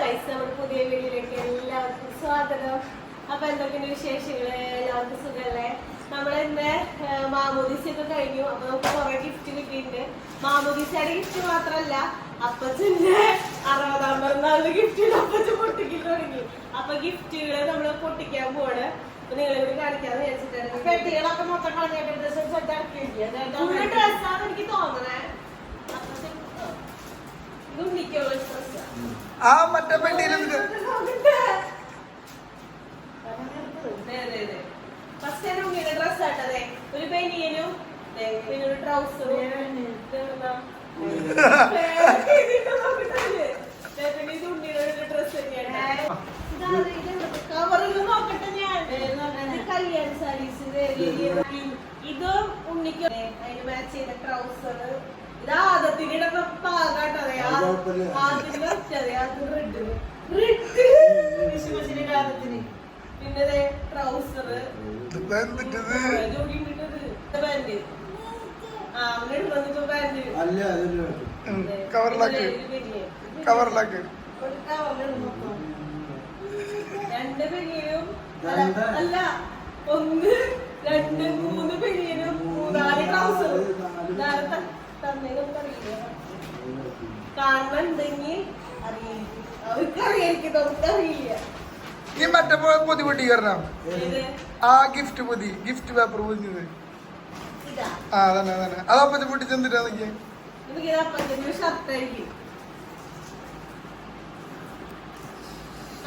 Guys നമ്മുടെ പുതിയ വീഡിയോയിലേക്ക് എല്ലാവർക്കും സ്വാഗതം. അപ്പൊ എന്തൊക്കെയാണ് വിശേഷങ്ങൾ? എല്ലാവർക്കും സുഖല്ലേ? നമ്മളിന്ന് മാമോദീസ ഒക്കെ കഴിഞ്ഞു. അപ്പൊ നമുക്ക് കുറെ ഗിഫ്റ്റ് കിട്ടിയിട്ടുണ്ട്. മാമോദീസയുടെ ഗിഫ്റ്റ് മാത്രല്ല അപ്പച്ചന്റെ അറുപതാം പിറന്നാളിന് ഗിഫ്റ്റ് അപ്പച്ചൻ പൊട്ടിക്കാൻ തുടങ്ങി. അപ്പൊ ഗിഫ്റ്റുകൾ നമ്മൾ പൊട്ടിക്കാൻ പോവാണ്. അപ്പൊ നിങ്ങളെ കൂടി കാണിക്കാന്ന് വിചാരിച്ചിട്ടാണ്. പെട്ടികളൊക്കെ മൊത്തം കളഞ്ഞിട്ട് സെറ്റ് ആക്കി ഡ്രസ്സാന്ന് എനിക്ക് തോന്നണേ. അപ്പച്ചൻ ഇത് ഉണ്ണിക്കുള്ള ഡ്രസ്സാ ആ മറ്റേ പെട്ടിയിൽ ഇതും ഉണ്ണിക്കും ഉണ്ണിയുടെ ഡ്രസ് ഒരു ബനിയനും പിന്നെ ഒരു ട്രൗസറും ഇത് ഉണ്ണിക്ക് അതിന് മാച്ച് ചെയ്ത ട്രൗസർ പിന്നെ ട്രൗസർ കവറിലാക്ക് കവറിലാക്ക് രണ്ട് പെരിയനും. അല്ല ഒന്ന് രണ്ട് മൂന്ന് പെരിയനും മൂന്നാൽ ട്രൗസർ തന്നേക്കൊന്നറിയില്ല കാണുന്നുണ്ടെങ്കിൽ അറിയായിരിക്കും അവർക്ക് അറിയായിരിക്കും നമുക്കറിയില്ല ഈ മറ്റേ പൊതി. പൊട്ടി ഇത്. ആ ഗിഫ്റ്റ് പൊതി ഗിഫ്റ്റ് പേപ്പർ പൊതിഞ്ഞത് ആ അതന്നെ അതന്നെ അതാ പൊതി പൊട്ടി ചെന്നിട്ടാ നോക്കിയേ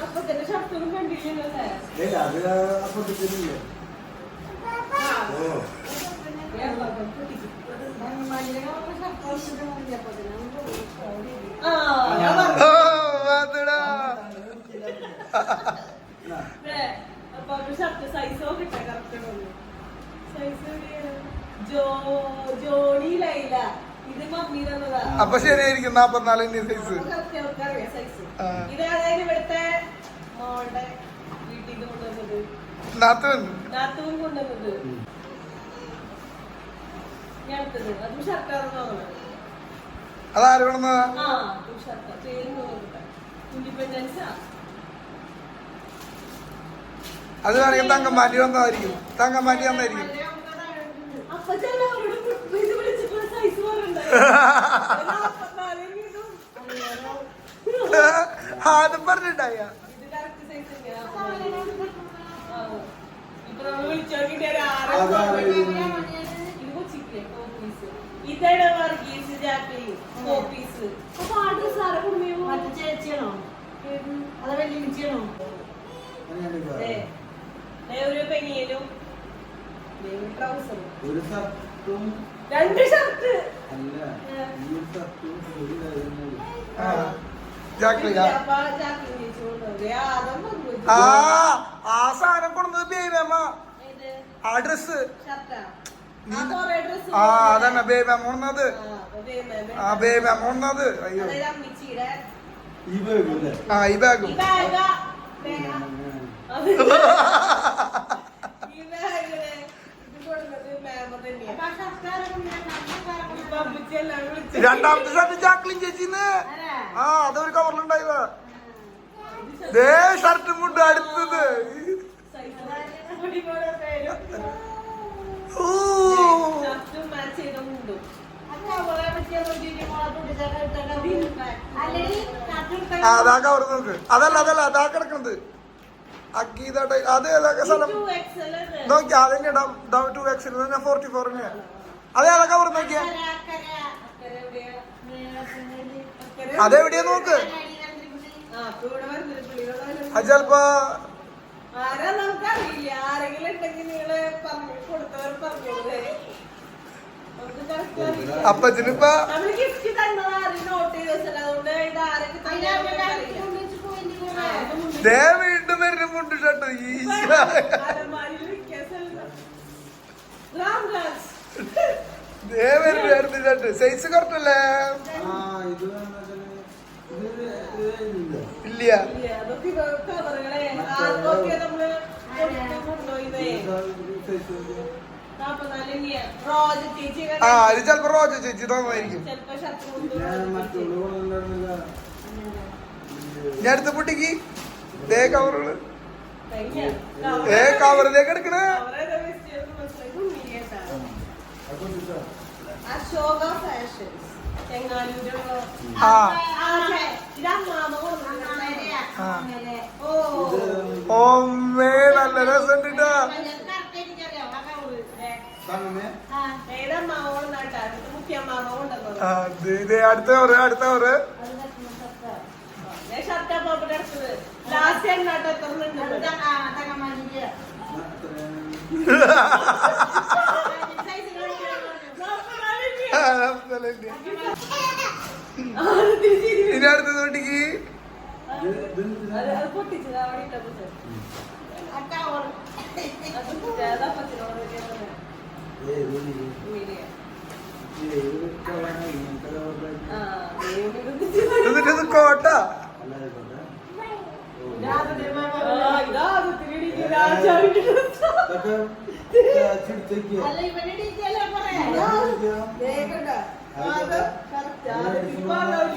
അപ്പത്തിന്റെ ഷർട്ടൊന്നും കണ്ടില്ലല്ലോ അപ്പൊ അവർ ഷർട്ട് സൈസ് നോക്കട്ടെ കറക്റ്റ് സൈസ് ജോ ജോണി ലൈല. ഇത് മമ്മി തന്നതാ. അപ്പൊ ശരിയായിരിക്കും നാപ്പത്തിനാലിന്റെ സൈസ് നാത്തൻ. നാത്തൂൻ കൊണ്ടുവന്നത് ഞാൻ എടുത്തത് അതും ഷർട്ടാണെന്ന് തോന്നുന്നത് അതാര് ഇൻഡിപെൻഡൻസാ അത് വേണമെങ്കിൽ വന്നതായിരിക്കും. വന്നായിരിക്കും ചില അവരോട് ഇത് വിളിച്ചിട്ടുള്ള സൈസ് പറഞ്ഞിട്ടുണ്ടായിരുന്നു അത് പറഞ്ഞിട്ടായ ഇപ്പൊ നമ്മൾ വിളിച്ചു നോക്കിയിട്ട് ഒരു ആറ് അതാണ് ഇത് കൊച്ചിക്ക് കോപ്പീസ് ഇതാണ് വർഗീസ് ജാക്ലീൻ കോപ്പീസ് അപ്പൊ ആ ഡ്രസ് ആരെ കുടുംബയോ മറ്റേ ചേച്ചിയാണോ? അതെ വലിയ ചേച്ചിയാണോ ഒരു പെങ്ങിയലും ഒരു ഷർട്ടും രണ്ട് ഷർട്ട്. അല്ല ഈ ഷർട്ടും ഒരു ആ. സാധനം കൊണ്ടുവന്നത് അഡ്രസ് ഇത് ആ ഡ്രസ് ഷർട്ടാ? ആ അതന്നെ ബേബ ആ ബേബ അയ്യോ. ഈ ബാഗ് ആ ഈ ബാഗും രണ്ടാമത്തെ ഷർട്ട് ജാക്ലിൻ ചേച്ചിന്ന്. ആ അതൊരു കവറിലുണ്ടായി ദേ ഷർട്ടും മുണ്ട് അടുത്തത്. ഊ. ഷർട്ടും മാച്ച് ചെയ്ത മുണ്ടും ആ അതാ കവർ നോക്ക് അതല്ല അതല്ല അതാ കിടക്കുന്നത് അക്കീതാട്ടെ അത് ഏതൊക്കെ സ്ഥലം. നോക്കി അതന്നെ ടു എക്സിൽ തന്നെ ഫോർട്ടി ഫോർ തന്നെയാ അത് ഏതൊക്കെ കവർ നോക്കിയ. അതെവിടെയാ നോക്ക്? അത് ചെലപ്പോ ആരാ നമുക്കറിയില്ല. ആരെങ്കിലും ഉണ്ടെങ്കിൽ നിങ്ങൾ പറഞ്ഞു കൊടുത്തവർ പറഞ്ഞോളേ. നമുക്ക് correct അറിയില്ല. അപ്പച്ചനിപ്പ? നമ്മൾ ഗിഫ്റ്റ് തന്നത് ആരും നോട്ട് ചെയ്ത് വെച്ചല്ല അതുകൊണ്ട് ഇത് ആരൊക്കെ തന്നതാണെന്ന് അറിയില്ല. ആ, ദേ വീണ്ടും വരുന്ന മുണ്ട് കേട്ടോ. രാംരാജ്. ദേ വരുന്ന സൈസ് കറക്റ്റ് ഇല്ല. ആ അത് ചെലപ്പോ റോജ ചേച്ചി തന്നായിരിക്കും ഞാൻ അടുത്ത പൊട്ടിക്ക് ദേ കവറുകൾ ഏ കവറിലേക്ക് എടുക്കണേ. അശോക ഫാഷൻസ് ഓമ്മേ നല്ല രസം കിട്ടാ. ഇത് അടുത്ത പറ അടുത്ത പറ ലാസ്റ്റ് ഇനി അടുത്ത നോട്ടിക്ക് എന്നിട്ടത് കോട്ട. അല്ല ഇവന്റെ ഡീറ്റെയിൽ പറയാം.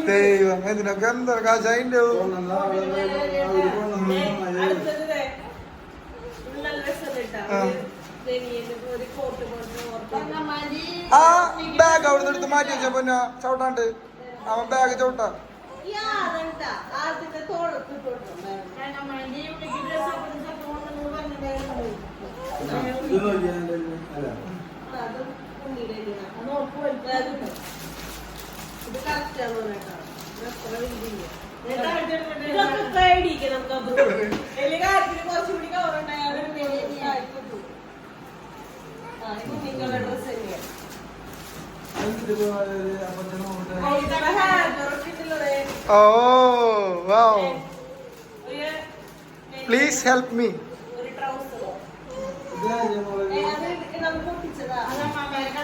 ദൈവം ഇതിനൊക്കെ എന്താ കാശ് അതിന്റെ ആ. ബാഗ് അവിടുന്ന് എടുത്ത് മാറ്റി വെച്ച പൊന്ന. ചവിട്ടാണ്ട്. അവൻ ബാഗ് ചവിട്ടാ. ഇത് നോക്കിയാൽ ഇത് കറക്റ്റാണോ കേട്ടോ അത്ര വലിയ ഇതൊക്കെ പേടിക്കണം നമുക്ക് എല്ലാ കാര്യത്തിലും കുറച്ചുകൂടി കവറുണ്ടായാലും നിങ്ങളുടെ ഡ്രസ് തന്നെയാണ് Oh wow! Please help me.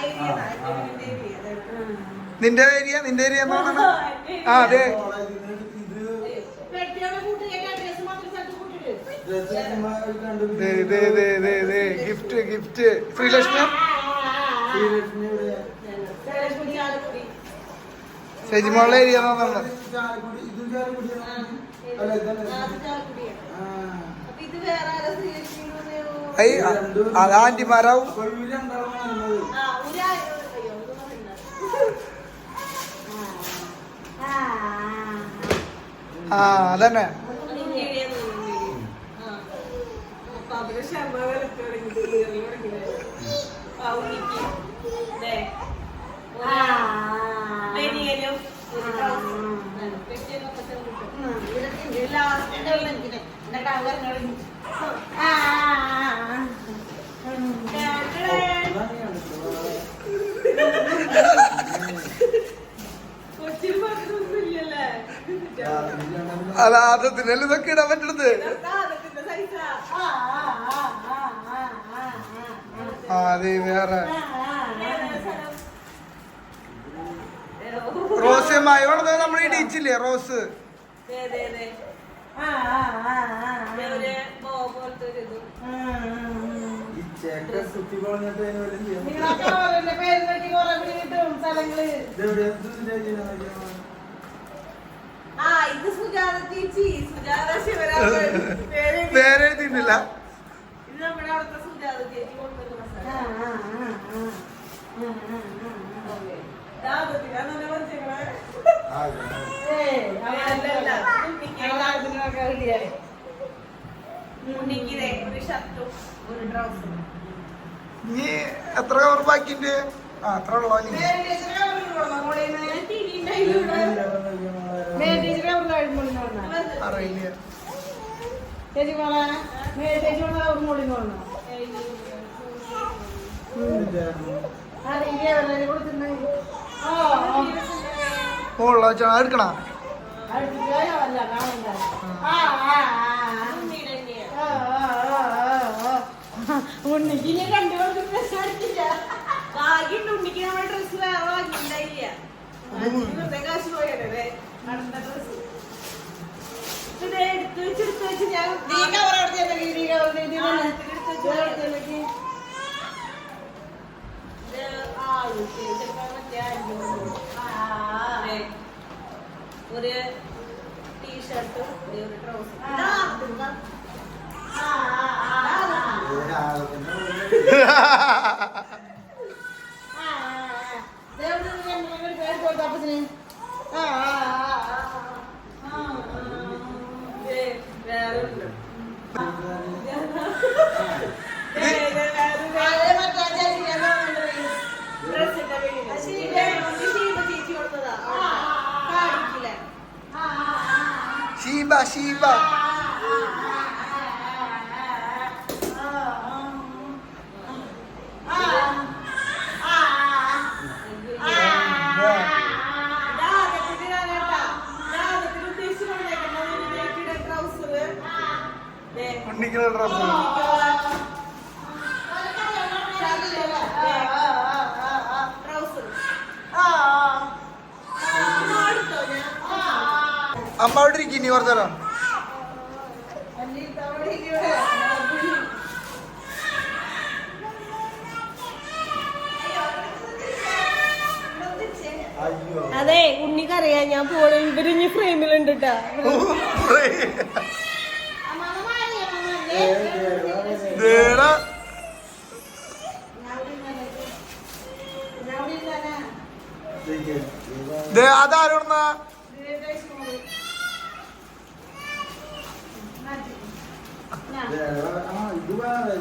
Area നിന്റെ ഏരിയ നിന്റെ ഏരിയ ആ അതെ. Gift gift Sreelakshmi? സെജിമോളുടെ ഏരിയ എന്നാണ് അത് ആന്റിമാരാവും ആ. അതന്നെ. പൗരിക്കും எல்லா இடங்களும் என்னடா அவர் நடந்துச்சு അല്ല ആദ്യത്തിന് ഇതൊക്കെ ഇടാൻ പറ്റണത് ആ അതെ വേറെ റോസ് മയോണത് നമ്മൾ ഈ ടീച്ചില്ലേ റോസ്. പേരെഴുതിയിട്ടില്ല ആ ആ ആ. ആ ആ ആ. നീ എത്ര കവർ ബാക്കിന്റെ ആ അത്ര ഉള്ളോ നീ അറിയില്ല. ചേച്ചി മോളെ ചേച്ചി മോളെ മോളിൽ നിന്ന് അറിയില്ല കൊടുത്തിട്ടുണ്ടെങ്കിൽ ഉണ്ണിക്ക് ഇനി രണ്ടു പേർക്ക് പ്രശ്നം അടിക്കില്ല ഭാഗ്യമുണ്ട് ഉണ്ണിക്ക് നമ്മുടെ ഡ്രസ് വേറെ വാങ്ങിണ്ടായില്ല വെറുതെ കാശ് പോയതല്ലേ അടുത്ത ഡ്രസ് ഇത് എടുത്ത് ഞാൻ നീ കവർ അവിടെ ചെന്നെങ്കിൽ നീ കവർ ചെയ്ത് ആ, തന്നെ. എടുത്ത് വെച്ച് അവിടെ ചെന്നിട്ട് ഇത് ആളുണ്ട്. ചിലപ്പോ മറ്റേ ആരും അതെ. ഒരു ടീഷർട്ട് ഒരു ട്രൗസർ ആ, ആ, ആ, ആ. ആളത്തിന്റെ ആ, ആ, ആ. ദേ ഇവിടെ ഒരു രണ്ട് മൂന്ന് പേര് പേര് കൊടുത്തു അപ്പച്ചന്. ആ, ആ, ആ, ആ, ആ. ആ, ആ. വേറെ ഉണ്ട് അതേ മറ്റേ ആ ചേച്ചിക്ക് എന്താ വേണ്ടത്? ഡ്രസ് ഇട്ട വീടിന്. ശീല ശീല ചേച്ചി കൊടുത്തതാ കാണിക്കില്ല ആ, ആ, ആ, ശീബ ശീബ ഉണ്ണിക്കുന്ന ഡ്രസ് അമ്മ അവിടെ ഇരിക്കും ഇനി കുറച്ചു നേരം. അയ്യോ അതെ ഉണ്ണിക്കറിയാം ഞാൻ പോണ. ഇവരിഞ്ഞ് ഫ്രെയിമിലുണ്ട് കേട്ടാ അതാരോടുന്ന? ആ ഇത് വേറെ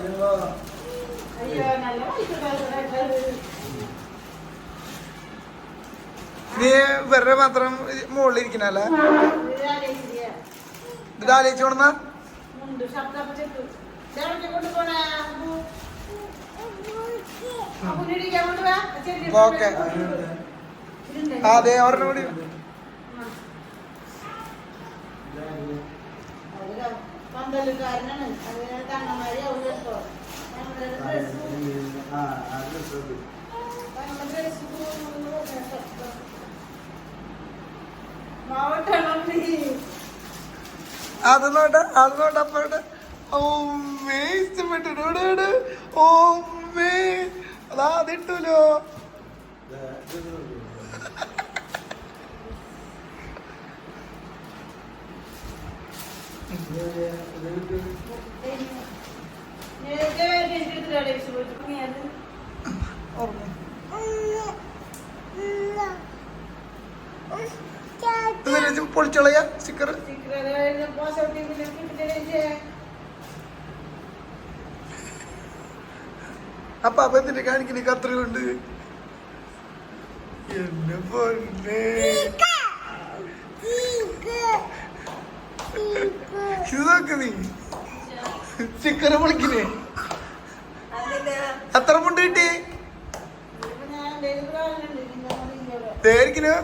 നീ വെറുതെ മാത്രം മുകളിൽ ഇരിക്കണല്ല ഇത് ആലോചിച്ചു കൊണ്ടുപോവാ ഓക്കെ. അതെ അവരുടെ കൂടി. പന്തലുകാരനാണ് അതിന് കണ്ണമാരി അവിടെ നമ്മുടെ ഡ്രസ് നമ്മുടെ ഡ്രസ് അപ്പോട്ട് ഓമ്മേ ഓമ്മേ അതാ അതിട്ടൂലോ അപ്പൊ അപ്പൊ കാണിക്കണ കത്രയുണ്ട് എന്നെ പൊന്നെ ഇത് പൊളിക്കിന് നീ. സ്റ്റിക്കർ പൊളിക്കില്ലേ? എത്ര മുണ്ട് കിട്ടി? ദേരിക്കണോ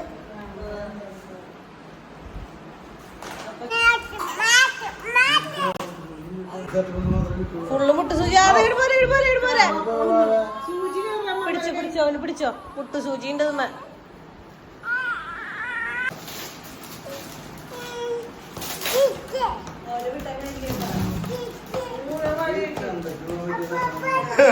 ഫുള്ള് മുട്ട് സൂചി. പിടിച്ചോ പിടിച്ചോ അവന് പിടിച്ചോ. മുട്ട് സൂചി ഉണ്ട് തിന്നാൻ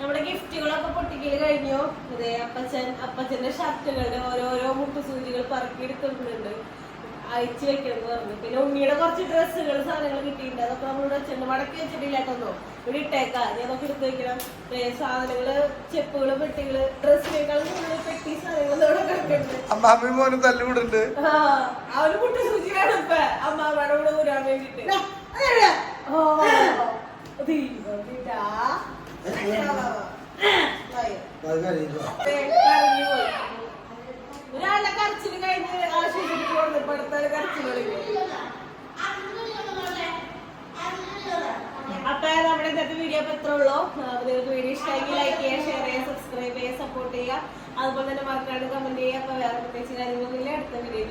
നമ്മുടെ ഗിഫ്റ്റുകളൊക്കെ പൊട്ടിക്കൽ കഴിഞ്ഞു? അതെ അപ്പച്ചൻ അപ്പച്ചന്റെ ഷർട്ടുകളുടെ ഓരോരോ മുട്ടുസൂചികൾ പറക്കി എടുക്കുന്നുണ്ട് അയച്ചു വെക്കണം പറഞ്ഞു. പിന്നെ ഉണ്ണിയുടെ കുറച്ച് ഡ്രസ്സുകൾ സാധനങ്ങൾ കിട്ടിയിട്ടുണ്ട്. അതൊക്കെ നമ്മളിവിടെ വെച്ചിട്ടുണ്ട്. മടക്കി വെച്ചിട്ടില്ലാട്ടോ ഇവിടെ ഇട്ടേക്കാം. ഞാൻ നോക്കി എടുത്ത് വെക്കണം. സാധനങ്ങൾ ചെപ്പുകൾ പെട്ടികൾ ഡ്രസ്സിനേക്കാൾ കൂടുതൽ പെട്ടി സാധനങ്ങൾ ഇവിടെ കിടക്കുന്നുണ്ട്. അമ്മാമ്മയും മോനും തല്ലുകൂടുണ്ട് ആ, അവന് കുട്ടി സൂചിയാണ് ഇപ്പൊ അമ്മാമ്മയുടെ കൂടെ ഊരാൻ വേണ്ടിട്ട്. ഓ, ദൈവം ഒരാളുടെ കരച്ചിൽ കഴിഞ്ഞ് ആശുപത്രിക്ക് കൊടുത്തപ്പോ അടുത്തൊരു കരച്ചിൽ തുടങ്ങി അപ്പൊ നമ്മുടെ ഇന്നത്തെ വീഡിയോ അപ്പൊ എത്ര ഉള്ളൂ. നിങ്ങൾക്ക് വീഡിയോ ഇഷ്ടമെങ്കിൽ ലൈക്ക് ചെയ്യുക ഷെയർ ചെയ്യുക സബ്സ്ക്രൈബ് ചെയ്യുക സപ്പോർട്ട് ചെയ്യുക. അതുപോലെ തന്നെ മറക്കാണ്ട് കമന്റ് ചെയ്യുക. അപ്പൊ വേറെ പ്രത്യേകിച്ച് കാര്യങ്ങളൊന്നുമില്ല അടുത്ത വീഡിയോയിൽ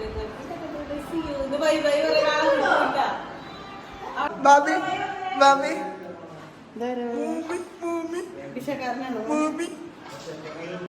ബൈ ബൈ പറയാ ബാബി ബാബി ഇതാരാ?